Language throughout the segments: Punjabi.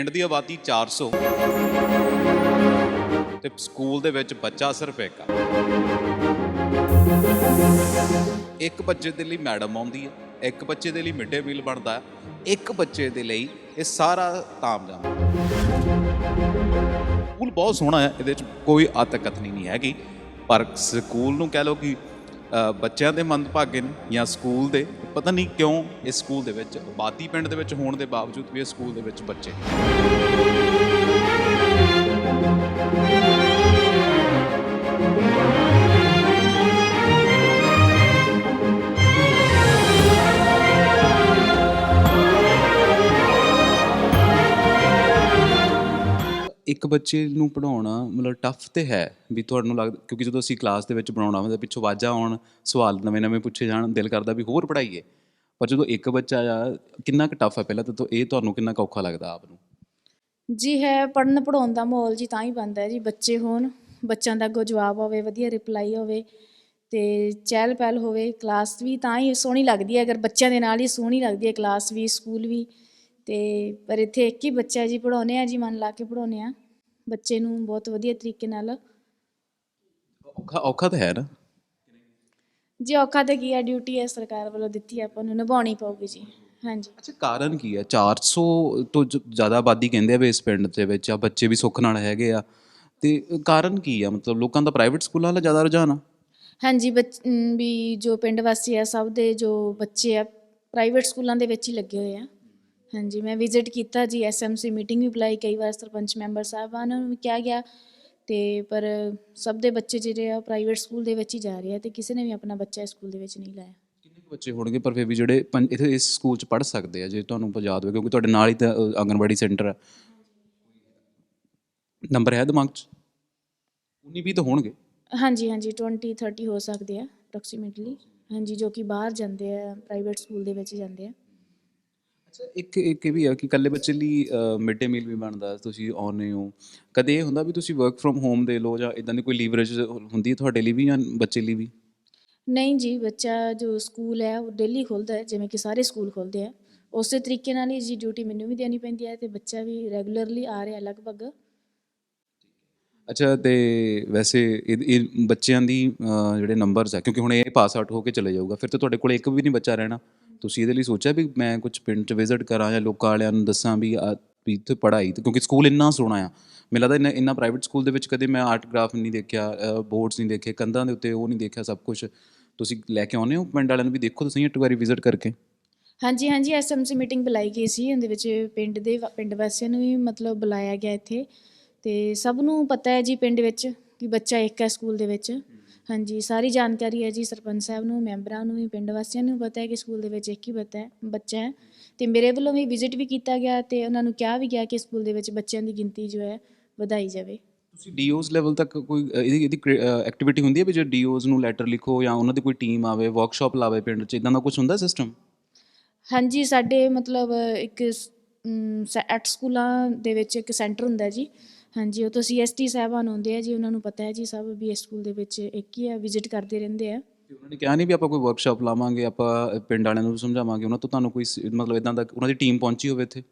ਪਿੰਡ ਦੀ ਆਬਾਦੀ 400 ਤੇ ਸਕੂਲ ਦੇ ਵਿੱਚ ਬੱਚਾ ਸਿਰਫ ਇੱਕ ਆ। ਇੱਕ ਬੱਚੇ ਦੇ ਲਈ ਮੈਡਮ ਆਉਂਦੀ ਹੈ ਇੱਕ ਬੱਚੇ ਦੇ ਲਈ ਮਿਡ ਡੇ ਮੀਲ ਬਣਦਾ ਹੈ ਇੱਕ ਬੱਚੇ ਦੇ ਲਈ ਇਹ ਸਾਰਾ ਤਾਮ ਸਕੂਲ ਬਹੁਤ ਸੋਹਣਾ ਹੈ ਇਹਦੇ ਵਿੱਚ ਕੋਈ ਅਤਕਥਨੀ ਨਹੀਂ ਹੈਗੀ। ਪਰ ਸਕੂਲ ਨੂੰ ਕਹਿ ਲਓ ਕਿ ਬੱਚਿਆਂ ਦੇ ਮੰਦਭਾਗੇ ਨੇ ਜਾਂ ਸਕੂਲ ਦੇ, ਪਤਾ ਨਹੀਂ ਕਿਉਂ ਇਸ ਸਕੂਲ ਦੇ ਵਿੱਚ ਆਬਾਦੀ ਪਿੰਡ ਦੇ ਵਿੱਚ ਹੋਣ ਦੇ ਬਾਵਜੂਦ ਵੀ ਇਸ ਸਕੂਲ ਦੇ ਵਿੱਚ ਬੱਚੇ ਇੱਕ ਬੱਚੇ ਨੂੰ ਪੜਾਉਣਾ ਮਤਲਬ ਟਫ ਤੇ ਹੈ ਵੀ ਤੁਹਾਨੂੰ ਲੱਗਦਾ, ਕਿਉਂਕਿ ਜਦੋਂ ਅਸੀਂ ਕਲਾਸ ਦੇ ਵਿੱਚ ਬਣਾਉਣਾ ਹੁੰਦਾ, ਪਿੱਛੋਂ ਆਵਾਜ਼ਾਂ ਆਉਣ, ਸਵਾਲ ਨਵੇਂ-ਨਵੇਂ ਪੁੱਛੇ ਜਾਣ, ਦਿਲ ਕਰਦਾ ਵੀ ਹੋਰ ਪੜਾਈਏ ਪਰ ਜਦੋਂ ਇੱਕ ਬੱਚਾ ਆ, ਕਿੰਨਾ ਕੁ ਟਫ ਹੈ ਪਹਿਲਾਂ ਤਾਂ ਇਹ ਤੁਹਾਨੂੰ ਕਿੰਨਾ ਕੁ ਔਖਾ ਲੱਗਦਾ ਆਪ ਨੂੰ? ਜੀ ਹੈ ਪੜਨ ਪੜਾਉਣ ਦਾ ਮਾਹੌਲ ਜੀ ਤਾਂ ਹੀ ਬਣਦਾ ਹੈ ਜੀ, ਬੱਚੇ ਹੋਣ, ਬੱਚਿਆਂ ਦਾ ਅੱਗੋਂ ਜਵਾਬ ਹੋਵੇ, ਵਧੀਆ ਰਿਪਲਾਈ ਹੋਵੇ ਤੇ ਚਹਿਲ ਪਹਿਲ ਹੋਵੇ ਕਲਾਸ ਵੀ ਤਾਂ ਹੀ ਸੋਹਣੀ ਲੱਗਦੀ ਹੈ, ਅਗਰ ਬੱਚਿਆਂ ਦੇ ਨਾਲ ਹੀ ਸੋਹਣੀ ਲੱਗਦੀ ਹੈ ਕਲਾਸ ਵੀ ਸਕੂਲ ਵੀ ਤੇ ਪਰ ਇੱਥੇ ਇੱਕ ਹੀ ਬੱਚਾ ਜੀ ਪੜਾਉਨੇ ਆ ਜੀ, ਮਨ ਲਾ ਕੇ ਪੜਾਉਨੇ ਆ ਬੱਚੇ ਨੂੰ ਬਹੁਤ ਵਧੀਆ ਤਰੀਕੇ ਨਾਲ। ਔਖਾ ਔਖਾ ਤਾਂ ਹੈ ਨਾ। ਜੀ ਔਖਾ ਤੇ ਕੀ ਹੈ ਡਿਊਟੀ ਹੈ ਸਰਕਾਰ ਵੱਲੋਂ ਦਿੱਤੀ ਹੈ ਆਪਾਂ ਨੂੰ ਨਿਭਾਉਣੀ ਪਊਗੀ ਜੀ। ਹਾਂਜੀ। ਅੱਛਾ ਕਾਰਨ ਕੀ ਹੈ 400 ਤੋਂ ਜ- ਜ਼ਿਆਦਾ ਆਬਾਦੀ ਕਹਿੰਦੇ ਆ ਵੀ ਇਸ ਪਿੰਡ ਦੇ ਵਿੱਚ ਆ ਬੱਚੇ ਵੀ ਸੁੱਖ ਨਾਲ ਹੈਗੇ ਆ। ਤੇ ਕਾਰਨ ਕੀ ਆ? ਮਤਲਬ ਲੋਕਾਂ ਦਾ ਪ੍ਰਾਈਵੇਟ ਸਕੂਲਾਂ ਵੱਲ ਜ਼ਿਆਦਾ ਰੁਝਾਨ ਆ? ਹਾਂਜੀ ਬੱਚ- ਅਮ ਵੀ ਜੋ ਪਿੰਡ ਵਾਸੀ ਆ ਸਭ ਦੇ ਜੋ ਬੱਚੇ ਆ ਪ੍ਰਾਈਵੇਟ ਸਕੂਲਾਂ ਦੇ ਵਿੱਚ ਹੀ ਲੱਗੇ ਹੋਏ ਆ। ਹਾਂਜੀ ਮੈਂ ਵਿਜ਼ਿਟ ਕੀਤਾ ਜੀ ਐਸਐਮਸੀ ਮੀਟਿੰਗ ਵੀ ਬੁਲਾਈ ਕਈ ਵਾਰ ਸਰਪੰਚ ਮੈਂਬਰ ਸਾਹਿਬਾਨਾਂ ਨੂੰ ਵੀ ਕਿਹਾ ਗਿਆ। ਤੇ ਪਰ ਸਭ ਦੇ ਬੱਚੇ ਜਿਹੜੇ ਆ ਪ੍ਰਾਈਵੇਟ ਸਕੂਲ ਦੇ ਵਿੱਚ ਹੀ ਜਾ ਰਹੇ ਆ ਤੇ ਕਿਸੇ ਨੇ ਵੀ ਆਪਣਾ ਬੱਚਾ ਇਸ ਸਕੂਲ ਦੇ ਵਿੱਚ ਨਹੀਂ ਲਾਇਆ। ਕਿੰਨੇ ਕੁ ਬੱਚੇ ਹੋਣਗੇ? ਪਰ ਫਿਰ ਵੀ ਜਿਹੜੇ ਇੱਥੇ ਇਸ ਸਕੂਲ 'ਚ ਪੜ੍ਹ ਸਕਦੇ ਆ ਜੇ ਤੁਹਾਨੂੰ ਯਾਦ ਹੋਵੇ ਕਿਉਂਕਿ ਤੁਹਾਡੇ ਨਾਲ ਹੀ ਤਾਂ ਅ, ਆਂਗਣਵਾੜੀ ਸੈਂਟਰ ਆ। ਨੰਬਰ ਹੈ ਦਿਮਾਗ 'ਚ? 19 ਵੀ ਤਾਂ ਹੋਣਗੇ। ਹਾਂਜੀ ਹਾਂਜੀ 20 30 ਹੋ ਸਕਦੇ ਆ ਅਪਰੋਕਸੀਮੇਟਲੀ ਹਾਂਜੀ ਜੋ ਕਿ ਬਾਹਰ ਜਾਂਦੇ ਆ ਪ੍ਰਾਈਵੇਟ ਸਕੂਲ ਦੇ ਵਿੱਚ ਜਾਂਦੇ ਆ। ਅੱਛਾ ਇੱਕ ਇੱਕ ਇਹ ਵੀ ਆ ਕਿ ਇਕੱਲੇ ਬੱਚੇ ਲਈ ਮਿਡ ਡੇ ਮੀਲ ਵੀ ਬਣਦਾ ਤੁਸੀਂ ਆਉਨੇ ਹੋ। ਕਦੇ ਇਹ ਹੁੰਦਾ ਵੀ ਤੁਸੀਂ ਵਰਕ ਫਰੋਮ ਹੋਮ ਦੇ ਲੋ ਜਾਂ ਇਦਾਂ ਦੀ ਕੋਈ ਲੀਵਰੇਜ ਹੁੰਦੀ ਹੈ ਤੁਹਾਡੇ ਲਈ ਵੀ ਜਾਂ ਬੱਚੇ ਲਈ ਵੀ? ਨਹੀਂ ਜੀ ਬੱਚਾ ਜੋ ਸਕੂਲ ਹੈ ਉਹ ਡੇਲੀ ਖੁੱਲਦਾ ਹੈ ਜਿਵੇਂ ਕਿ ਸਾਰੇ ਸਕੂਲ ਖੁੱਲਦੇ ਆ। ਉਸੇ ਤਰੀਕੇ ਨਾਲ ਹੀ ਜੀ ਡਿਊਟੀ ਮੈਨੂੰ ਵੀ ਦੇਣੀ ਪੈਂਦੀ ਹੈ ਤੇ ਬੱਚਾ ਵੀ ਰੈਗੂਲਰਲੀ ਆ ਰਿਹਾ ਲਗਭਗ। ਅੱਛਾ ਤੇ ਵੈਸੇ ਇਹ ਬੱਚਿਆਂ ਦੀ ਜਿਹੜੇ ਨੰਬਰਸ ਆ ਕਿਉਂਕਿ ਹੁਣ ਇਹ ਪਾਸ ਆਊਟ ਹੋ ਕੇ ਚਲੇ ਜਾਊਗਾ ਫਿਰ ਤਾਂ ਤੁਹਾਡੇ ਕੋਲ ਇੱਕ ਵੀ ਨਹੀਂ ਬੱਚਾ ਰਹਿਣਾ। ਤੁਸੀਂ ਇਹਦੇ ਲਈ ਸੋਚਿਆ ਵੀ ਮੈਂ ਕੁਝ ਪਿੰਡ 'ਚ ਵਿਜ਼ਿਟ ਕਰਾਂ ਜਾਂ ਲੋਕਾਂ ਵਾਲਿਆਂ ਨੂੰ ਦੱਸਾਂ ਵੀ ਆ, ਵੀ ਇੱਥੇ ਪੜ੍ਹਾਈ ਤੇ, ਕਿਉਂਕਿ ਸਕੂਲ ਇੰਨਾ ਸੋਹਣਾ ਆ। ਮੈਨੂੰ ਲੱਗਦਾ ਇੰਨਾ ਇੰਨਾ ਪ੍ਰਾਈਵੇਟ ਸਕੂਲ ਦੇ ਵਿੱਚ ਕਦੇ ਮੈਂ ਆਰਟ ਗ੍ਰਾਫ ਨਹੀਂ ਦੇਖਿਆ ਬੋਰਡਸ ਨਹੀਂ ਦੇਖੇ, ਕੰਧਾਂ ਦੇ ਉੱਤੇ ਉਹ ਨਹੀਂ ਦੇਖਿਆ ਸਭ ਕੁਝ ਤੁਸੀਂ ਲੈ ਕੇ ਆਉਂਦੇ ਹੋ ਪਿੰਡ ਵਾਲਿਆਂ ਨੂੰ ਵੀ ਦੇਖੋ ਤੁਸੀਂ ਇੱਕ ਵਾਰੀ ਵਿਜ਼ਿਟ ਕਰਕੇ। ਹਾਂਜੀ ਹਾਂਜੀ ਐਸਐਮਸੀ ਮੀਟਿੰਗ ਬੁਲਾਈ ਗਈ ਸੀ, ਉਹਦੇ ਵਿੱਚ ਪਿੰਡ ਦੇ ਵਾ- ਪਿੰਡ ਵਾਸੀਆਂ ਨੂੰ ਵੀ ਮਤਲਬ ਬੁਲਾਇਆ ਗਿਆ ਇੱਥੇ। ਤੇ ਸਭ ਨੂੰ ਪਤਾ ਹੈ ਜੀ ਪਿੰਡ ਵਿੱਚ ਕਿ ਬੱਚਾ ਇੱਕ ਹੈ ਸਕੂਲ ਦੇ ਵਿੱਚ। ਹਾਂਜੀ ਸਾਰੀ ਜਾਣਕਾਰੀ ਹੈ ਜੀ ਸਰਪੰਚ ਸਾਹਿਬ ਨੂੰ ਮੈਂਬਰਾਂ ਨੂੰ ਵੀ ਪਿੰਡ ਵਾਸੀਆਂ ਨੂੰ ਪਤਾ ਹੈ ਕਿ ਸਕੂਲ ਦੇ ਵਿੱਚ ਇੱਕ ਹੀ ਬੱਚਾ ਹੈ ਬੱਚਾ ਹੈ ਤੇ ਮੇਰੇ ਵੱਲੋਂ ਵੀ ਵਿਜ਼ਿਟ ਵੀ ਕੀਤਾ ਗਿਆ ਤੇ ਉਹਨਾਂ ਨੂੰ ਕਿਹਾ ਵੀ ਗਿਆ ਕਿ ਸਕੂਲ ਦੇ ਵਿੱਚ ਬੱਚਿਆਂ ਦੀ ਗਿਣਤੀ ਜੋ ਹੈ ਵਧਾਈ ਜਾਵੇ। ਤੁਸੀਂ ਡੀਓਜ਼ ਲੈਵਲ ਤੱਕ ਕੋਈ ਅ, ਇਹਦੀ ਇਹਦੀ ਐਕਟੀਵਿਟੀ ਹੁੰਦੀ ਹੈ ਵੀ ਜੇ ਡੀਓਜ਼ ਨੂੰ ਲੈਟਰ ਲਿਖੋ ਜਾਂ ਉਹਨਾਂ ਦੀ ਕੋਈ ਟੀਮ ਆਵੇ ਵਰਕਸ਼ਾਪ ਲਾਵੇ ਪਿੰਡ 'ਚ ਇਦਾਂ ਦਾ ਕੁਝ ਹੁੰਦਾ ਸਿਸਟਮ ਹਾਂਜੀ ਸਾਡੇ ਮਤਲਬ ਇੱਕ ਸ- ਅਮ, ਸ- ਅੱਠ ਸਕੂਲਾਂ ਦੇ ਵਿੱਚ ਇੱਕ ਸੈਂਟਰ ਹੁੰਦਾ ਜੀ। ਹਾਂਜੀ ਉਹ ਤੋਂ ਸੀਐਸਟੀ ਸਾਹਿਬਾਨ ਆਉਂਦੇ ਆ ਜੀ ਉਹਨਾਂ ਨੂੰ ਪਤਾ ਹੈ ਜੀ ਸਭ ਵੀ ਇਸ ਸਕੂਲ ਦੇ ਵਿੱਚ ਇੱਕ ਹੀ ਆ ਵਿਜ਼ਿਟ ਕਰਦੇ ਰਹਿੰਦੇ ਆ। ਤੇ ਉਹਨਾਂ ਨੇ ਕਿਹਾ ਨਹੀਂ ਵੀ ਆਪਾਂ ਕੋਈ ਵਰਕਸ਼ਾਪ ਲਾਵਾਂਗੇ ਆਪਾਂ ਪਿੰਡ ਵਾਲਿਆਂ ਨੂੰ ਸਮਝਾਵਾਂਗੇ ਉਹਨਾਂ ਤੋਂ ਤੁਹਾਨੂੰ ਕੋਈ ਸ- ਮਤਲਬ ਇਦਾਂ ਦਾ ਉਹਨਾਂ ਦੀ ਟੀਮ ਪਹੁੰਚੀ ਹੋਵੇ ਇੱਥੇ?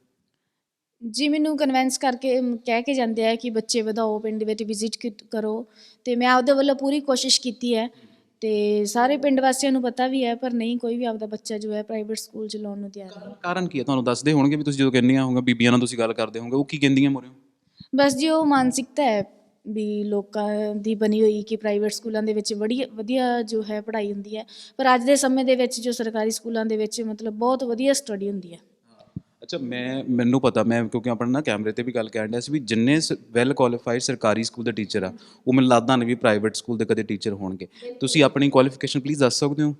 ਜੀ ਮੈਨੂੰ ਕਨਵਿੰਸ ਕਰਕੇ ਅਮ, ਕਹਿ ਕੇ ਜਾਂਦੇ ਆ ਕਿ ਬੱਚੇ ਵਧਾਓ ਪਿੰਡ ਵਿੱਚ ਵਿਜ਼ਿਟ ਕਰੋ। ਤੇ ਮੈਂ ਆਪਦੇ ਵੱਲੋਂ ਪੂਰੀ ਕੋਸ਼ਿਸ਼ ਕੀਤੀ ਹੈ। ਤੇ ਸਾਰੇ ਪਿੰਡ ਵਾਸੀਆਂ ਨੂੰ ਪਤਾ ਵੀ ਹੈ ਪਰ ਨਹੀਂ ਕੋਈ ਵੀ ਆਪਦਾ ਬੱਚਾ ਜੋ ਹੈ ਪ੍ਰਾਈਵੇਟ ਸਕੂਲ ਚ ਲਾਉਣ ਨੂੰ ਤਿਆਰ ਨਹੀਂ। ਕਾਰਨ ਕੀ ਹੈ? ਤੁਹਾਨੂੰ ਦੱਸਦੇ ਹੋਣਗੇ ਵੀ ਤੁਸੀਂ ਜਦੋਂ ਕਹਿੰਦੀਆਂ ਹੋਗੇ ਬੀਬੀਆਂ ਨਾਲ ਤੁਸੀਂ ਗੱਲ ਕਰਦੇ ਹੋਗੇ ਉਹ ਕੀ ਕਹਿੰਦੀਆਂ ਮੋਰੇ ਬਸ ਜੀ ਉਹ ਮਾਨਸਿਕਤਾ ਹੈ ਵੀ ਲੋਕਾਂ ਦੀ ਬਣੀ ਹੋਈ ਕਿ ਪ੍ਰਾਈਵੇਟ ਸਕੂਲਾਂ ਦੇ ਵਿੱਚ ਬੜੀ ਵਧੀਆ ਜੋ ਹੈ ਪੜ੍ਹਾਈ ਹੁੰਦੀ ਹੈ। ਪਰ ਅੱਜ ਦੇ ਸਮੇਂ ਦੇ ਵਿੱਚ ਜੋ ਸਰਕਾਰੀ ਸਕੂਲਾਂ ਦੇ ਵਿੱਚ ਮਤਲਬ ਬਹੁਤ ਵਧੀਆ ਸਟੱਡੀ ਹੁੰਦੀ ਹੈ। ਅੱਛਾ ਮੈਂ ਮੈਨੂੰ ਪਤਾ ਮੈਂ ਕਿਉਂਕਿ ਆਪਣਾ ਨਾ ਕੈਮਰੇ ਤੇ ਵੀ ਗੱਲ ਕਰਨ ਡਿਆ ਸੀ ਵੀ ਜਿੰਨੇ ਵੈਲ ਕੁਆਲੀਫਾਈਡ ਸਰਕਾਰੀ ਸਕੂਲ ਦੇ ਟੀਚਰ ਆ ਉਹ ਮੈਨੂੰ ਲੱਗਦਾ ਨਹੀਂ ਵੀ ਪ੍ਰਾਈਵੇਟ ਸਕੂਲ ਦੇ ਕਦੇ ਟੀਚਰ ਹੋਣਗੇ। ਤੁਸੀਂ ਆਪਣੀ ਕੁਆਲੀਫਿਕੇਸ਼ਨ ਪਲੀਜ਼ ਦੱਸ ਸਕਦੇ ਹੋ?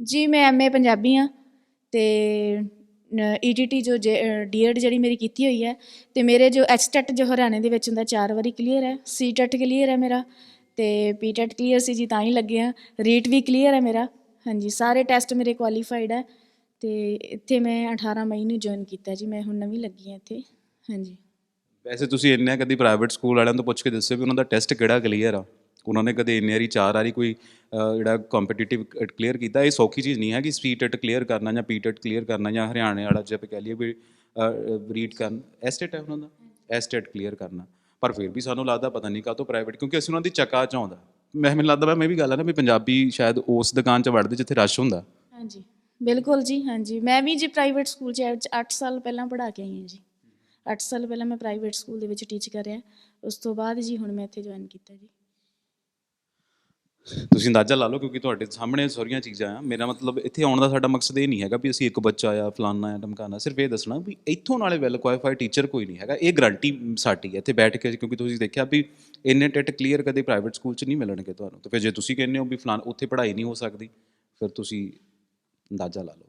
ਜੀ ਮੈਂ ਐਮਏ ਪੰਜਾਬੀ ਆ ਤੇ ਈਟੀਟੀ ਜੋ ਡੀਐਡ ਜਿਹੜੀ ਮੇਰੀ ਕੀਤੀ ਹੋਈ ਹੈ, ਤੇ ਮੇਰੇ ਜੋ ਐਚਟੈਟ ਜੋ ਹਰਿਆਣੇ ਦੇ ਵਿੱਚ ਹੁੰਦਾ, ਚਾਰ ਵਾਰੀ ਕਲੀਅਰ ਹੈ। ਸੀਟੈਟ ਕਲੀਅਰ ਹੈ ਮੇਰਾ, ਤੇ ਪੀਟੈਟ ਕਲੀਅਰ ਸੀ ਜੀ, ਤਾਂ ਹੀ ਲੱਗੇ ਆ ਰੀਟ ਵੀ ਕਲੀਅਰ ਹੈ ਮੇਰਾ। ਹਾਂਜੀ, ਸਾਰੇ ਟੈਸਟ ਮੇਰੇ ਕੁਆਲੀਫਾਈਡ ਹੈ, ਤੇ ਇੱਥੇ ਮੈਂ 18 ਮਈ ਨੂੰ ਜੁਆਇਨ ਕੀਤਾ ਜੀ, ਮੈਂ ਹੁਣ ਨਵੀਂ ਲੱਗੀ ਹਾਂ ਇੱਥੇ। ਹਾਂਜੀ। ਵੈਸੇ ਤੁਸੀਂ ਇੰਨੇ ਕਦੀ ਪ੍ਰਾਈਵੇਟ ਸਕੂਲ ਵਾਲਿਆਂ ਤੋਂ ਪੁੱਛ ਕੇ ਦੱਸਿਓ ਵੀ ਉਹਨਾਂ ਦਾ ਟੈਸਟ ਕਿਹੜਾ ਕਲੀਅਰ ਆ? ਉਹਨਾਂ ਨੇ ਕਦੇ ਇੰਨੇ ਵਾਰੀ ਚਾਰ ਵਾਰੀ ਕੋਈ ਜਿਹੜਾ ਕੰਪੀਟੀਟਿਵ ਕਲੀਅਰ ਕੀਤਾ, ਇਹ ਸੌਖੀ ਚੀਜ਼ ਨਹੀਂ ਹੈ ਕਿ ਸੀਟੈਟ ਕਲੀਅਰ ਕਰਨਾ ਜਾਂ ਪੀਟੈਟ ਕਲੀਅਰ ਕਰਨਾ ਜਾਂ ਹਰਿਆਣੇ ਵਾਲਾ ਜੇ ਆਪਾਂ ਕਹਿ ਲਈਏ ਵੀ ਰੀਡ ਕਰਨ ਐਸਟੇਟ ਹੈ ਉਹਨਾਂ ਦਾ? ਐਸਟੇਟ ਕਲੀਅਰ ਕਰਨਾ। ਪਰ ਫਿਰ ਵੀ ਸਾਨੂੰ ਲੱਗਦਾ ਪਤਾ ਨਹੀਂ ਕਾਹਤੋਂ ਪ੍ਰਾਈਵੇਟ ਕਿਉਂਕਿ ਅਸੀਂ ਉਹਨਾਂ ਦੀ ਚੱਕਾ ਚ ਆਉਂਦਾ। ਮੈਂ, ਮੈਨੂੰ ਲੱਗਦਾ ਮੈਂ ਵੀ ਗੱਲ ਹੈ ਨਾ ਵੀ ਪੰਜਾਬੀ ਸ਼ਾਇਦ ਉਸ ਦੁਕਾਨ 'ਚ ਵੜਦੇ ਜਿੱਥੇ ਰਸ਼ ਹੁੰਦਾ। ਹਾਂਜੀ। ਬਿਲਕੁਲ ਜੀ, ਹਾਂਜੀ। ਮੈਂ ਵੀ ਜੀ ਪ੍ਰਾਈਵੇਟ ਸਕੂਲ 'ਚ 8 ਸਾਲ ਪਹਿਲਾਂ ਪੜ੍ਹਾ ਕੇ ਆਈ ਹਾਂ ਜੀ। 8 ਸਾਲ ਪਹਿਲਾਂ ਮੈਂ ਪ੍ਰਾਈਵੇਟ ਸਕੂਲ ਦੇ ਵਿੱਚ ਟੀਚ ਕਰਿਆ। ਉਸ ਤੋਂ ਬਾਅਦ ਜੀ ਹੁਣ ਮੈਂ ਇੱਥੇ ਜੁਆਇਨ ਕੀਤਾ ਜੀ। ਤੁਸੀਂ ਅੰਦਾਜ਼ਾ ਲਾ ਲਓ ਕਿਉਂਕਿ ਤੁਹਾਡੇ ਸਾਹਮਣੇ ਸਾਰੀਆਂ ਚੀਜ਼ਾਂ ਆ। ਮੇਰਾ ਮਤਲਬ ਇੱਥੇ ਆਉਣ ਦਾ ਸਾਡਾ ਮਕਸਦ ਇਹ ਨਹੀਂ ਹੈਗਾ ਵੀ ਅਸੀਂ ਇੱਕ ਬੱਚਾ ਆ, ਫਲਾਨਾ ਆ ਧਮਕਾਨਾ ਸਿਰਫ ਇਹ ਦੱਸਣਾ ਵੀ ਇੱਥੋਂ ਨਾਲੇ ਵੈਲ ਕੁਆਲੀਫਾਈਡ ਟੀਚਰ ਕੋਈ ਨਹੀਂ ਹੈਗਾ। ਇਹ ਗਰੰਟੀ ਸਾਡੀ ਹੈ। ਇੱਥੇ ਬੈਠ ਕੇ ਕਿਉਂਕਿ ਤੁਸੀਂ ਦੇਖਿਆ ਵੀ ਇੰਨੇ ਟੈਟ ਕਲੀਅਰ ਕਦੇ ਪ੍ਰਾਈਵੇਟ ਸਕੂਲ 'ਚ ਨਹੀਂ ਮਿਲਣਗੇ ਤੁਹਾਨੂੰ। ਤੇ ਫਿਰ ਜੇ ਤੁਸੀਂ ਕਹਿੰਦੇ ਹੋ ਵੀ ਫਲਾਨ, ਉੱਥੇ ਪੜ੍ਹਾਈ ਨਹੀਂ ਹੋ ਸਕਦੀ, ਫਿਰ ਤੁਸੀਂ ਅੰਦਾਜ਼ਾ ਲਾ ਲਓ।